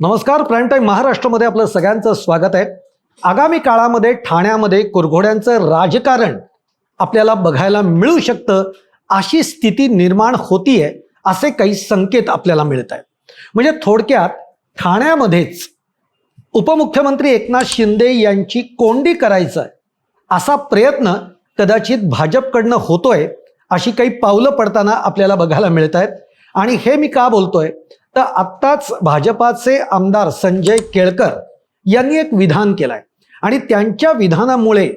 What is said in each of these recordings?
नमस्कार prime time महाराष्ट्रामध्ये आपलं सगळ्यांचं स्वागत आहे. आगामी काळामध्ये ठाण्यामध्ये कुरघोड्यांचं राजकारण आपल्याला बघायला मिळू शकतं अशी स्थिती निर्माण होतीये असे काही संकेत आपल्याला मिळत आहेत. म्हणजे थोडक्यात ठाण्यामध्येच उपमुख्यमंत्री एकनाथ शिंदे यांची कोंडी करायचं आहे असा प्रयत्न कदाचित भाजपकडनं होतोय अशी काही पावलं पडताना आपल्याला बघायला मिळत आहेत. आणि हे मी का बोलतोय? तर आत्ताच भाजपाचे आमदार संजय केळकर यांनी एक विधान केलंय. आणि त्यांच्या विधानामुळे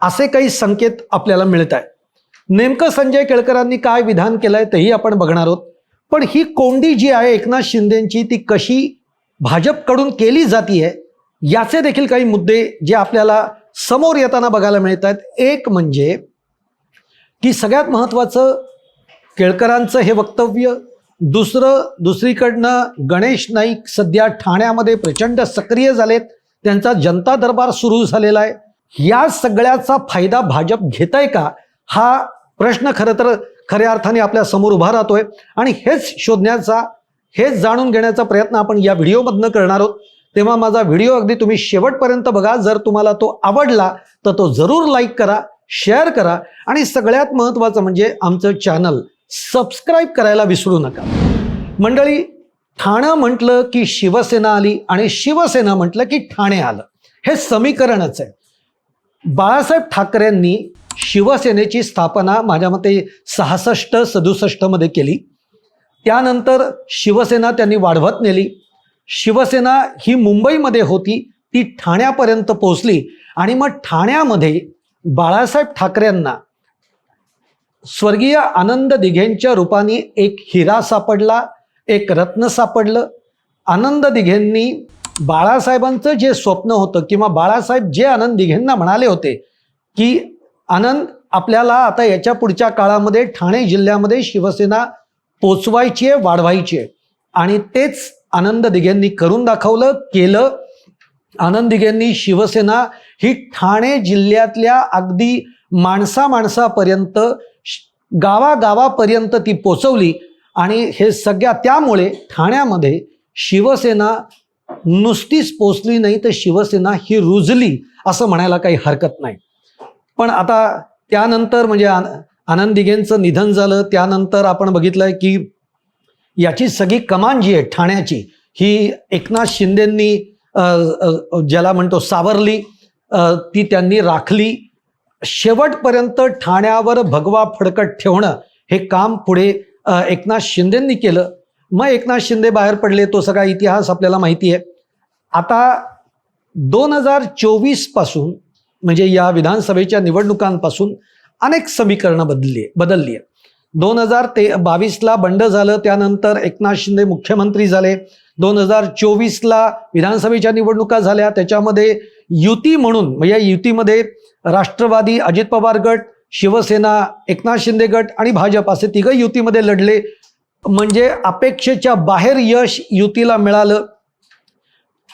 असे काही संकेत आपल्याला मिळत आहे नेमकं संजय केळकरांनी काय विधान केलंय तेही आपण बघणार आहोत. पण ही कोंडी जी आहे एकनाथ शिंदेची ती कशी भाजपकडून केली जातीये याचे देखील काही मुद्दे जे आपल्याला समोर येताना बघायला मिळत आहेत. एक म्हणजे की सगळ्यात महत्त्वाचं केळकरांचं हे वक्तव्य दुसरं दुसरीकडनं गणेश नाईक सध्या ठाण्यामध्ये प्रचंड सक्रिय झालेत. त्यांचा जनता दरबार सुरू झालेला आहे. या सगळ्याचा फायदा भाजप घेत आहे का? हा प्रश्न खरं तर खऱ्या अर्थाने आपल्यासमोर उभा राहतोय. आणि हेच शोधण्याचा हेच जाणून घेण्याचा प्रयत्न आपण या व्हिडिओमधनं करणार आहोत. तेव्हा माझा व्हिडिओ अगदी तुम्ही शेवटपर्यंत बघा. जर तुम्हाला तो आवडला तर तो जरूर लाईक करा शेअर करा. आणि सगळ्यात महत्त्वाचं म्हणजे आमचं चॅनल. सबस्क्राईब करायला विसरू नका. मंडळी ठाणं म्हटलं की शिवसेना आली आणि शिवसेना म्हटलं की ठाणे आलं. हे समीकरणच आहे. बाळासाहेब ठाकरेंनी शिवसेनेची स्थापना माझ्या मते सहासष्ट सदुसष्टमध्ये केली. त्यानंतर शिवसेना त्यांनी वाढवत नेली. शिवसेना ही मुंबईमध्ये होती ती ठाण्यापर्यंत पोहोचली आणि मग ठाण्यामध्ये बाळासाहेब ठाकरेंना स्वर्गीय आनंद दिघेंच्या रूपाने एक हिरा सापडला एक रत्न सापडलं. आनंद दिघेंनी बाळासाहेबांचं जे स्वप्न होतं किंवा बाळासाहेब जे आनंद दिघेंना म्हणाले होते की आनंद आपल्याला आता याच्या पुढच्या काळामध्ये ठाणे जिल्ह्यामध्ये शिवसेना पोचवायची आहे वाढवायची आहे. आणि तेच आनंद दिघेंनी करून दाखवलं केलं. आनंद दिघेंनी शिवसेना ही ठाणे जिल्ह्यातल्या अगदी माणसा माणसापर्यंत गावागावापर्यंत ती पोचवली आणि हे सगळ्या त्यामुळे ठाण्यामध्ये शिवसेना नुसतीच पोचली नाही तर शिवसेना ही रुजली असं म्हणायला काही हरकत नाही. पण आता त्यानंतर म्हणजे आन आनंद दिघेंचं निधन झालं त्यानंतर आपण बघितलंय की याची सगळी कमान जी आहे ठाण्याची ही एकनाथ शिंदेंनी ज्याला म्हणतो सावरली ती त्यांनी राखली. शेवटपर्यंत ठाण्यावर भगवा फडकत ठेवणं हे काम पुढे एकनाथ शिंदेंनी केलं. मग एकनाथ शिंदे बाहेर पडले तो सगळा इतिहास आपल्याला माहिती आहे. आता दोन हजार चोवीसपासून म्हणजे या विधानसभेच्या निवडणुकांपासून अनेक समीकरणं बदलली बदलली आहे दोन हजार ते बावीसला बंड झालं त्यानंतर एकनाथ शिंदे मुख्यमंत्री झाले. दोन हजार चोवीसला विधानसभेच्या निवडणुका झाल्या त्याच्यामध्ये युती म्हणून म्हणजे या युतीमध्ये राष्ट्रवादी अजित पवार गट शिवसेना एकनाथ शिंदे गट आणि भाजप असे तिघं युतीमध्ये लढले. म्हणजे अपेक्षेच्या बाहेर यश युतीला मिळालं.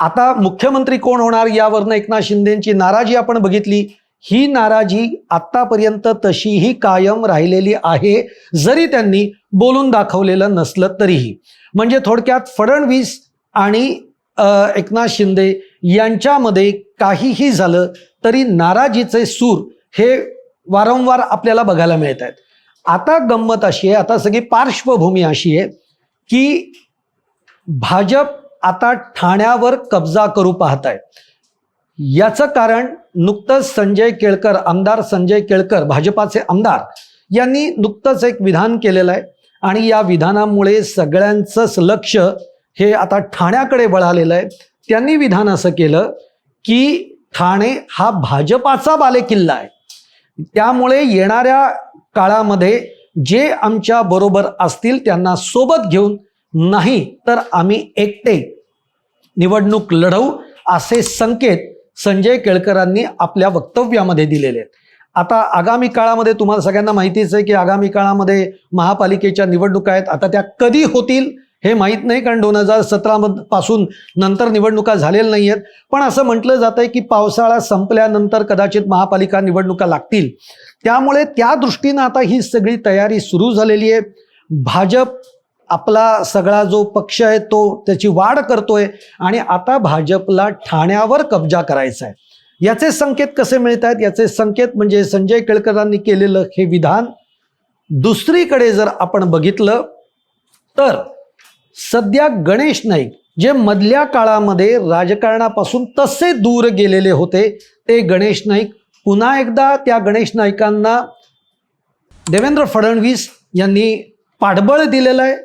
आता मुख्यमंत्री कोण होणार यावरनं एकनाथ शिंदेची नाराजी आपण बघितली. ही नाराजी आत्तापर्यंत तशीही कायम राहिलेली आहे. जरी त्यांनी बोलून दाखवलेलं नसलं तरीही. म्हणजे थोडक्यात फडणवीस आणि एकनाथ शिंदे यांच्यामध्ये काहीही झालं तरी नाराजीचे सूर हे वारंवार आपल्याला बघायला मिळत आहेत. आता गंमत अशी आहे आता सगळी पार्श्वभूमी अशी आहे की भाजप आता ठाण्यावर कब्जा करू पाहत आहे याचं कारण नुकतंच संजय केळकर आमदार संजय केळकर भाजपाचे आमदार यांनी नुकतंच एक विधान केलेलं आहे आणि या विधानामुळे सगळ्यांचंच लक्ष हे आता ठाण्याकडे वळालेलं आहे. त्यांनी विधान असं केलं की ठाणे हा भाजपाचा बालेकिल्ला आहे. त्यामुळे येणाऱ्या काळामध्ये जे आमच्या बरोबर असतील त्यांना सोबत घेऊन नाही तर आम्ही एकटे निवडणूक लढवू असे संकेत संजय केळकरांनी आपल्या वक्तव्यामध्ये दिलेले आहेत. आता आगामी काळामध्ये तुम्हाला सगळ्यांना माहितीच आहे की आगामी काळामध्ये महापालिकेच्या निवडणुका आहेत. आता त्या कधी होतील हे माहीत नाही कारण दोन हजार सतरा पासून नंतर निवडणुका झालेल्या नाही आहेत पण असं म्हटलं जात आहे की पावसाळा संपल्यानंतर कदाचित महापालिका निवडणुका लागतील. त्यामुळे त्या दृष्टीनं आता ही सगळी तयारी सुरू झालेली आहे. भाजप आपला सगळा जो पक्ष आहे तो त्याची वाढ करतोय आणि आता भाजपला ठाण्यावर कब्जा करायचा आहे. याचे संकेत कसे मिळत आहेत? याचे संकेत म्हणजे संजय केळकरांनी केलेलं हे विधान. दुसरीकडे जर आपण बघितलं तर सध्या गणेश नाईक जे मधल्या काळामध्ये राजकारणापासून तसे दूर गेलेले होते ते गणेश नाईक पुन्हा एकदा त्या गणेश नाईकांना देवेंद्र फडणवीस यांनी पाठबळ दिलेलं आहे.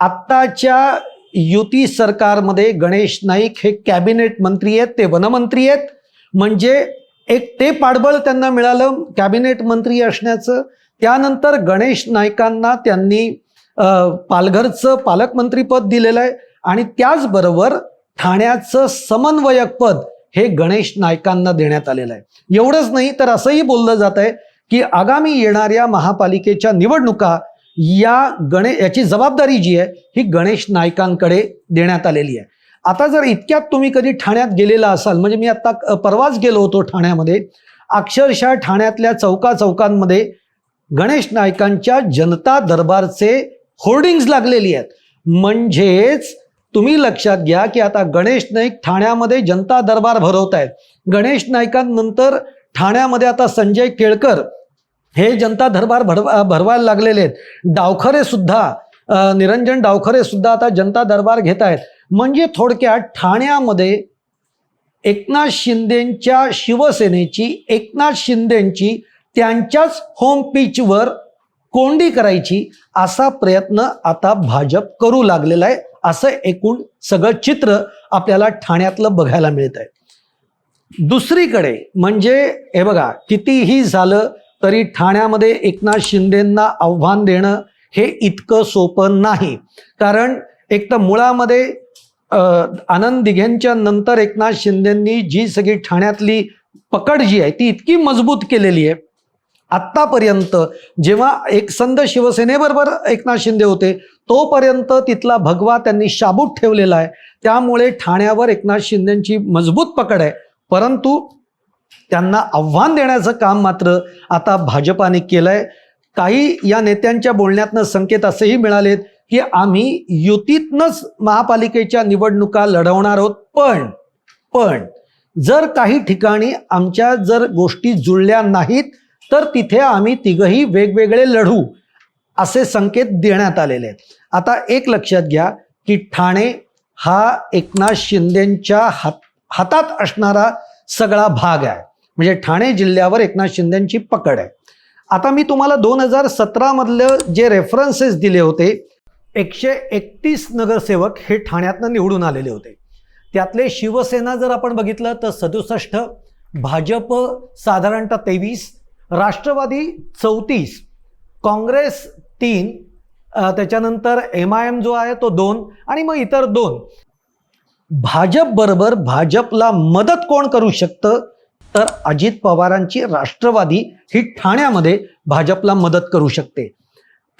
आत्ताच्या युती सरकारमध्ये गणेश नाईक हे कॅबिनेट मंत्री आहेत ते वनमंत्री आहेत. म्हणजे एक ते पाठबळ त्यांना मिळालं कॅबिनेट मंत्री असण्याचं. त्यानंतर गणेश नाईकांना त्यांनी पालघरचं पालकमंत्रीपद दिलेलं आहे. आणि त्याचबरोबर ठाण्याचं समन्वयक पद हे गणेश नायकांना देण्यात आलेलं आहे. एवढंच नाही तर असंही बोललं जात आहे की आगामी येणाऱ्या महापालिकेच्या निवडणुका या गणे याची जबाबदारी जी आहे ही गणेश नायकांकडे देण्यात आलेली आहे. आता जर इतक्यात तुम्ही कधी ठाण्यात गेलेला असाल म्हणजे मी आता परवाच गेलो होतो ठाण्यामध्ये अक्षरशः ठाण्यातल्या चौका चौकांमध्ये गणेश नायकांच्या जनता दरबारचे होर्डिंग्ज लागलेली आहेत. म्हणजेच तुम्ही लक्षात घ्या की आता गणेश नाईक ठाण्यामध्ये जनता दरबार भरवत आहेत गणेश नाईकांनंतर ठाण्यामध्ये आता संजय केळकर हे जनता दरबार भरवा भरवायला लागलेले आहेत. डावखरे सुद्धा निरंजन डावखरे सुद्धा आता जनता दरबार घेत आहेत म्हणजे थोडक्यात ठाण्यामध्ये एकनाथ शिंदेच्या शिवसेनेची एकनाथ शिंदेची त्यांच्याच होम पिचवर कोंडी करायची असा प्रयत्न आता भाजप करू लागलेला आहे असं एकूण सगळं चित्र आपल्याला ठाण्यातलं बघायला मिळत आहे. दुसरीकडे म्हणजे हे बघा कितीही झालं तरी ठाण्यामध्ये एकनाथ शिंदेंना आव्हान देणं हे इतकं सोपं नाही. कारण एक तर मुळामध्ये आनंद दिघेंच्या नंतर एकनाथ शिंदेंनी जी सगळी ठाण्यातली पकड जी आहे ती इतकी मजबूत केलेली आहे. आत्तापर्यंत जेव्हा एक संद शिवसेनेबरोबर एकनाथ शिंदे होते तोपर्यंत तिथला भगवा त्यांनी शाबूत ठेवलेला आहे. त्यामुळे ठाण्यावर एकनाथ शिंदेची मजबूत पकड आहे. परंतु त्यांना आव्हान देण्याचं काम मात्र आता भाजपाने केलंय. काही या नेत्यांच्या बोलण्यातनं संकेत असेही मिळालेत की आम्ही युतीतनंच महापालिकेच्या निवडणुका लढवणार आहोत. पण पण जर काही ठिकाणी आमच्या जर गोष्टी जुळल्या नाहीत तर तिथे आम्ही तिघही वेगवेगळे लढू असे संकेत देण्यात आलेले आहेत. आता एक लक्षात घ्या की ठाणे हा एकनाथ शिंदेच्या हात हातात असणारा सगळा भाग आहे. म्हणजे ठाणे जिल्ह्यावर एकनाथ शिंदेची पकड आहे. आता मी तुम्हाला दोन हजार सतरामधलं जे रेफरन्सेस दिले होते एकशे एकतीस नगरसेवक हे ठाण्यातनं निवडून आलेले होते. त्यातले शिवसेना जर आपण बघितलं तर सदुसष्ट भाजप साधारणतः तेवीस राष्ट्रवादी चौतीस काँग्रेस तीन त्याच्यानंतर एम आय एम जो आहे तो दोन आणि मग इतर दोन. भाजप बरोबर भाजपला मदत कोण करू शकतं? तर अजित पवारांची राष्ट्रवादी ही ठाण्यामध्ये भाजपला मदत करू शकते.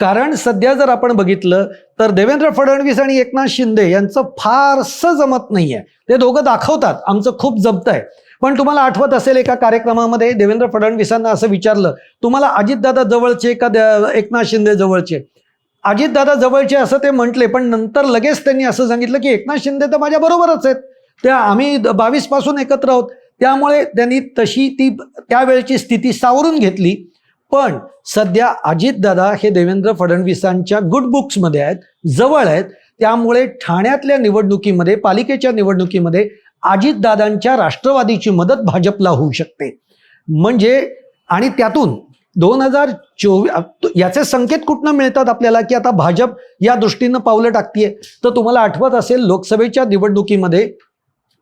कारण सध्या जर आपण बघितलं तर देवेंद्र फडणवीस आणि एकनाथ शिंदे यांचं फारसं जमत नाहीये. ते दोघं दाखवतात. आमचं खूप जमत आहे पण तुम्हाला आठवत असेल एका कार्यक्रमामध्ये देवेंद्र फडणवीसांना असं विचारलं तुम्हाला अजितदादा जवळचे का द- एकनाथ शिंदे जवळचे? अजितदादा जवळचे असं ते म्हटले पण नंतर लगेच त्यांनी असं सांगितलं की एकनाथ शिंदे तर माझ्या बरोबरच आहेत. त्या आम्ही बावीसपासून एकत्र आहोत. त्यामुळे त्यांनी तशी ती त्यावेळची स्थिती सावरून घेतली. पण सध्या अजितदादा हे देवेंद्र फडणवीसांच्या गुड बुक्समध्ये आहेत जवळ आहेत. त्यामुळे ठाण्यातल्या निवडणुकीमध्ये पालिकेच्या निवडणुकीमध्ये अजितदादांच्या राष्ट्रवादीची मदत भाजपला होऊ शकते. म्हणजे आणि त्यातून दोन हजार चोवीस याचे संकेत कुठनं मिळतात आपल्याला की आता भाजप या दृष्टीनं पावलं टाकतीये? तर तुम्हाला आठवत असेल लोकसभेच्या निवडणुकीमध्ये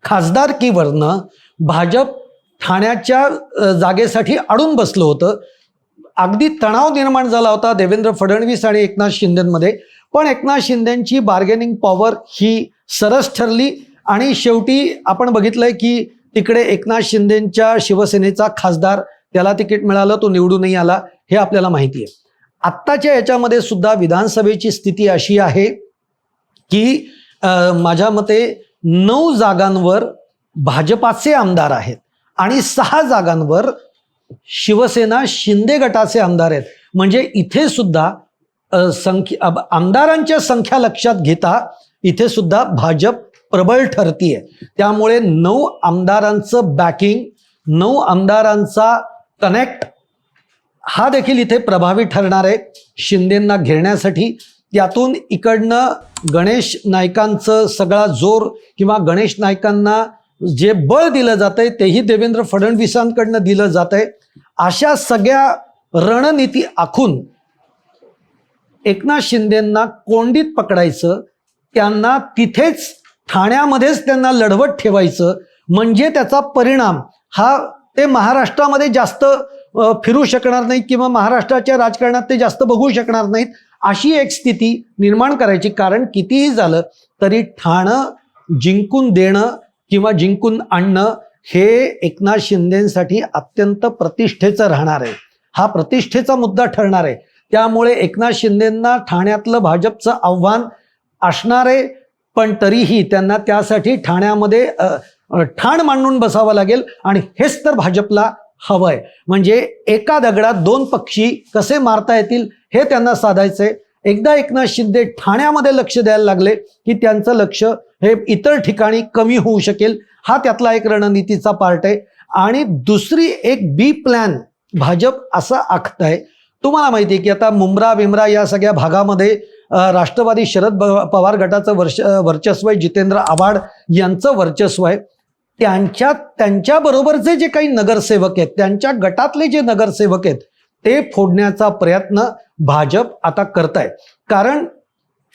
खासदारकीवरनं भाजप ठाण्याच्या जागेसाठी अडून बसलं होतं. अगदी तणाव निर्माण झाला होता देवेंद्र फडणवीस आणि एकनाथ शिंदेमध्ये. पण एकनाथ शिंदेची बार्गेनिंग पॉवर ही सरस ठरली. आणि शेवटी आपण बघितलंय की तिकडे एकनाथ शिंदेच्या शिवसेनेचा खासदार त्याला तिकीट मिळालं तो निवडूनही आला हे आपल्याला माहिती आहे. आत्ताच्या याच्यामध्ये सुद्धा विधानसभेची स्थिती अशी आहे की माझ्या मते नऊ जागांवर भाजपाचे आमदार आहेत आणि सहा जागांवर शिवसेना शिंदे गटाचे आमदार आहेत. म्हणजे इथे सुद्धा संख्या आमदारांच्या संख्या लक्षात घेता इथे सुद्धा भाजप प्रबळ ठरतीये. त्यामुळे नऊ आमदारांचं बॅकिंग नऊ आमदारांचा कनेक्ट हा देखील इथे प्रभावी ठरणार आहे शिंदेंना घेरण्यासाठी त्यातून इकडनं गणेश नायकांचं सगळा जोर किंवा गणेश नायकांना जे बळ दिलं जातंय तेही देवेंद्र फडणवीसांकडनं दिलं जातंय. अशा सगळ्या रणनीती आखून एकनाथ शिंदेंना कोंडीत पकडायचं त्यांना तिथेच ठाण्यामध्येच त्यांना लढवत ठेवायचं म्हणजे त्याचा परिणाम हा ते महाराष्ट्रामध्ये जास्त फिरू शकणार नाहीत किंवा महाराष्ट्राच्या राजकारणात ते जास्त बघू शकणार नाहीत अशी एक स्थिती निर्माण करायची कारण कितीही झालं तरी ठाणं जिंकून देणं किंवा जिंकून आणणं हे एकनाथ शिंदेसाठी अत्यंत प्रतिष्ठेचं राहणार आहे. हा प्रतिष्ठेचा मुद्दा ठरणार आहे. त्यामुळे एकनाथ शिंदेंना ठाण्यातलं भाजपचं आव्हान असणार आहे. पण तरीही त्यांना त्यासाठी ठाण्यामध्ये ठाण मांडून बसावं लागेल. आणि हेच तर भाजपला हवंय. म्हणजे एका दगडात दोन पक्षी कसे मारता येतील हे त्यांना साधायचंय. एकदा एकनाथ शिंदे ठाण्यामध्ये लक्ष द्यायला लागले की त्यांचं लक्ष हे इतर ठिकाणी कमी होऊ शकेल. हा त्यातला एक रणनीतीचा पार्ट आहे. आणि दुसरी एक बी प्लॅन भाजप असा आखत आहे तुम्हाला माहिती आहे की आता मुंब्रा बिमरा या सगळ्या भागामध्ये राष्ट्रवादी शरद पवार गटाचं वर्ष वर्चस्व आहे. जितेंद्र आव्हाड यांचं वर्चस्व आहे. त्यांच्या त्यांच्याबरोबरचे जे काही नगरसेवक आहेत त्यांच्या गटातले जे नगरसेवक आहेत ते फोडण्याचा प्रयत्न भाजप आता करतायत कारण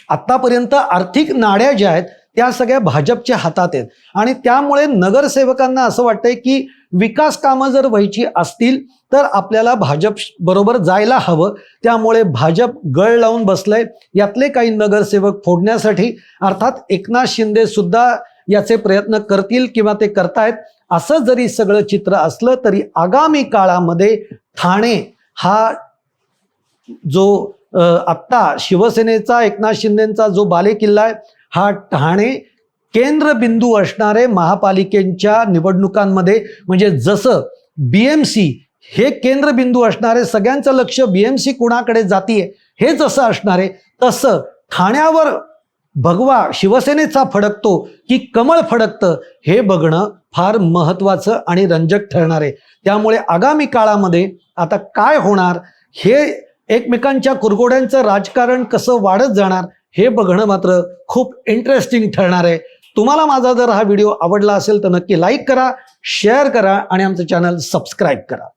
आत्तापर्यंत आर्थिक नाड्या ज्या आहेत त्या सगळ्या भाजपच्या हातात आहेत. आणि त्यामुळे नगरसेवकांना असं वाटतंय की विकास कामं जर व्हायची असतील तर आपल्याला भाजप बरोबर जायला हवं. त्यामुळे भाजप गळ लावून बसलंय. यातले काही नगरसेवक फोडण्यासाठी अर्थात एकनाथ शिंदे सुद्धा याचे प्रयत्न करतील किंवा ते करतायत. असं जरी सगळं चित्र असलं तरी आगामी काळामध्ये ठाणे हा जो आत्ता शिवसेनेचा एकनाथ शिंदेचा जो बालेकिल्ला आहे हा ठाणे केंद्रबिंदू असणारे महापालिकेच्या निवडणुकांमध्ये म्हणजे जसं बी एम सी हे केंद्रबिंदू असणारे सगळ्यांचं लक्ष बी एम सी कुणाकडे जातीये हे जसं असणारे तसं ठाण्यावर भगवा शिवसेनेचा फडकतो की कमळ फडकतं हे बघणं फार महत्त्वाचं आणि रंजक ठरणार आहे. त्यामुळे आगामी काळामध्ये आता काय होणार हे एकमेकांच्या कुरघोड्यांचं राजकारण कसं वाढत जाणार हे बघणं मात्र खूप इंटरेस्टिंग ठरणार आहे. तुम्हाला माझा जर हा व्हिडिओ आवडला असेल तर नक्की लाईक करा शेअर करा आणि आमचं चॅनल सबस्क्राईब करा.